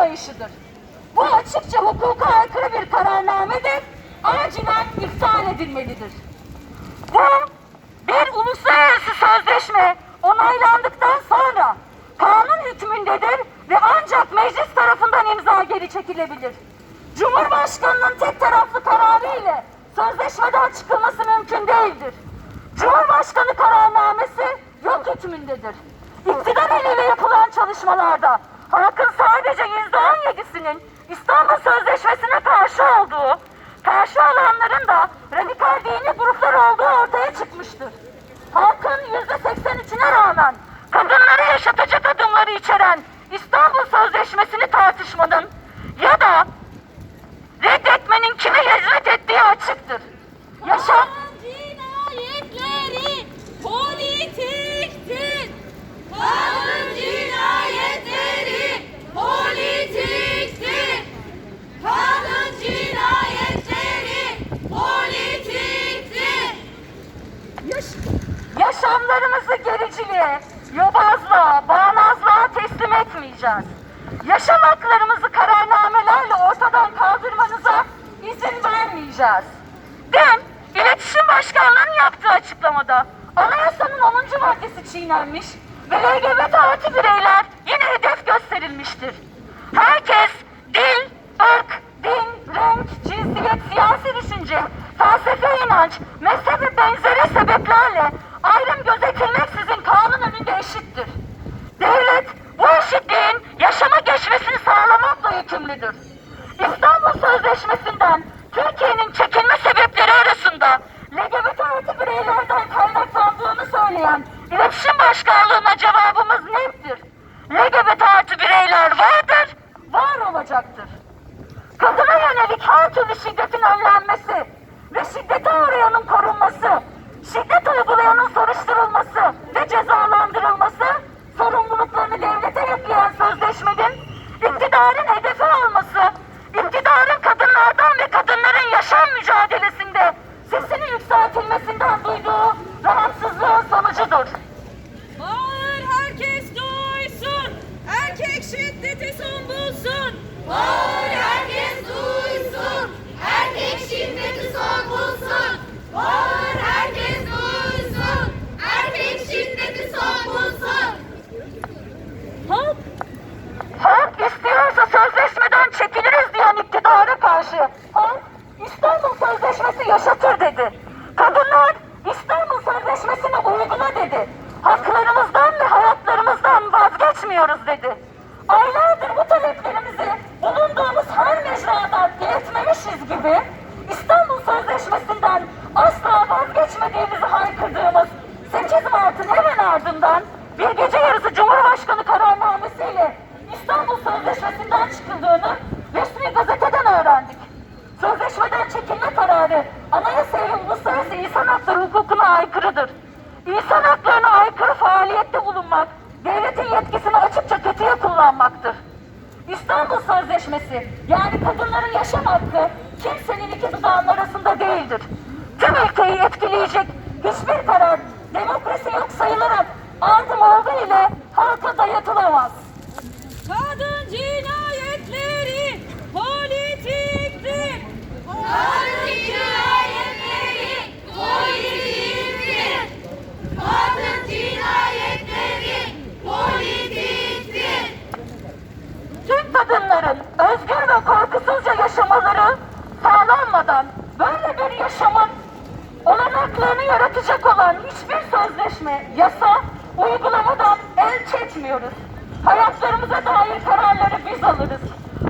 olmayışıdır. Bu açıkça hukuka aykırı bir kararnamedir, acilen iptal edilmelidir. Bu bir uluslararası sözleşme onaylandıktan sonra kanun hükmündedir ve ancak meclis tarafından imza geri çekilebilir. Cumhurbaşkanının tek taraflı kararı ile sözleşmeden çıkılması mümkün değildir. Cumhurbaşkanı kararnamesi yok hükmündedir. İktidar eliyle yapılan çalışmalarda halkın sadece yüzde on yedisinin İstanbul Sözleşmesi'ne karşı olduğu, karşı olanların da radikal dini gruplar olduğu ortaya çıkmıştır. Halkın yüzde seksen üçüne rağmen kadınları yaşatacak adımları içeren İstanbul Sözleşmesi'ni tartışmanın ya da reddetmenin kime hizmet ettiği açıktır. Yaşam cinayetleri politiktir. Kadın cinayetleri politiktir. Kadın cinayetleri politiktir. Yaşamlarımızı gericiliğe, yobazlığa, bağnazlığa teslim etmeyeceğiz. Yaşam haklarımızı kararnamelerle ortadan kaldırmanıza izin vermeyeceğiz. Dün İletişim Başkanlığı'nın yaptığı açıklamada anayasanın 10. maddesi çiğnenmiş ve LGBT artı bireyler yine hedef gösterilmiştir. Herkes dil, ırk, din, renk, cinsiyet, siyasi düşünce, felsefe inanç, mezhep ve benzeri sebeplerle ayrım Kadına yönelik her türlü şiddetin önlenmesi ve şiddete uğrayanın korunması, şiddet uygulayanın soruşturulması ve cezalandırılması, sorumluluklarını karşı halk İstanbul Sözleşmesi yaşatır dedi. Kadınlar İstanbul Sözleşmesi'ni uygula dedi. Haklarımızdan ve hayatlarımızdan vazgeçmiyoruz dedi. Aylardır bu taleplerimizi bulunduğumuz her mecradan iletmemişiz gibi İstanbul Sözleşmesi'nden asla vazgeçmediğimizi haykırdığımız 8 Mart'ın hemen ardından bir gece yarısı Cumhurbaşkanı kararnamesiyle İstanbul Sözleşmesi'nden çıkıldığını öğrendik. Sözleşmeden çekilme kararı anayasaya uluslararası insan hakları hukukuna aykırıdır. İnsan haklarına aykırı faaliyette bulunmak, devletin yetkisini açıkça kötüye kullanmaktır. İstanbul Sözleşmesi yani kadınların yaşam hakkı kimsenin iki dudağının arasında değildir. Tüm ülkeyi etkileyecek hiçbir karar demokrasi yok sayılarak adım olduğu ile halka dayatılamaz. Kadın cinayetleri politiktir. Kadın cinayetleri politiktir. Kadın cinayetleri politiktir. Tüm kadınların özgür ve korkusuzca yaşamaları sağlanmadan böyle bir yaşamın olanaklarını yaratacak olan hiçbir sözleşme, yasa uygulamadan el çekmiyoruz. Hayatlarımıza dair kararları biz alırız.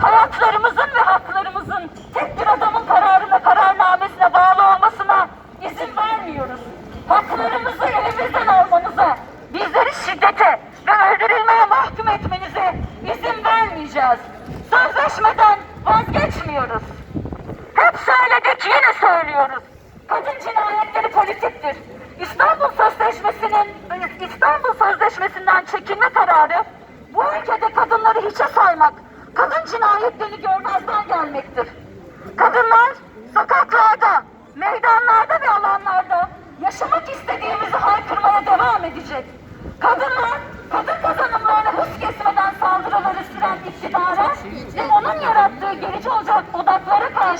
Hayatlarımızın ve haklarımızın tek bir adamın kararına, kararnamesine bağlı olmasına izin vermiyoruz. Haklarımızı elimizden almanıza, bizleri şiddete ve öldürülmeye mahkum etmenize izin vermeyeceğiz. Sözleşmeden vazgeçmiyoruz. Hep söyledik yine söylüyoruz. Kadın cinayetleri politiktir. İstanbul Sözleşmesi'nin İstanbul Sözleşmesi'nden çekilme kararı bu ülkede kadınları hiçe saymak, kadın cinayetlerini görmezden gelmektir. Kadınlar sokaklarda, meydanlarda ve alanlarda yaşamak istediğimizi haykırmaya devam edecek. Kadınlar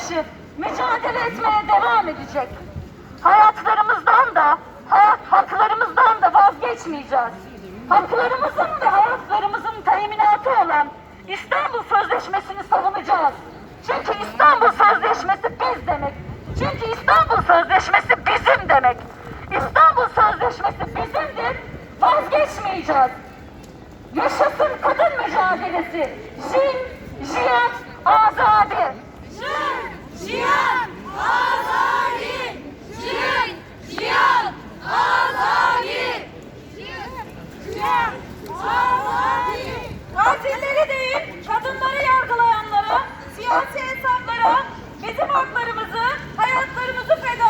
karşı mücadele etmeye devam edecek. Hayatlarımızdan da, hayat haklarımızdan da vazgeçmeyeceğiz. Haklarımızın ve hayatlarımızın teminatı olan İstanbul Sözleşmesi'ni savunacağız. Çünkü İstanbul Sözleşmesi biz demek. Çünkü İstanbul Sözleşmesi bizim demek. İstanbul Sözleşmesi bizimdir, vazgeçmeyeceğiz. Yaşasın kadın mücadelesi. Jin, Katilleri değil, kadınları yargılayanlara, siyasi hesaplara, bizim haklarımızı, hayatlarımızı feda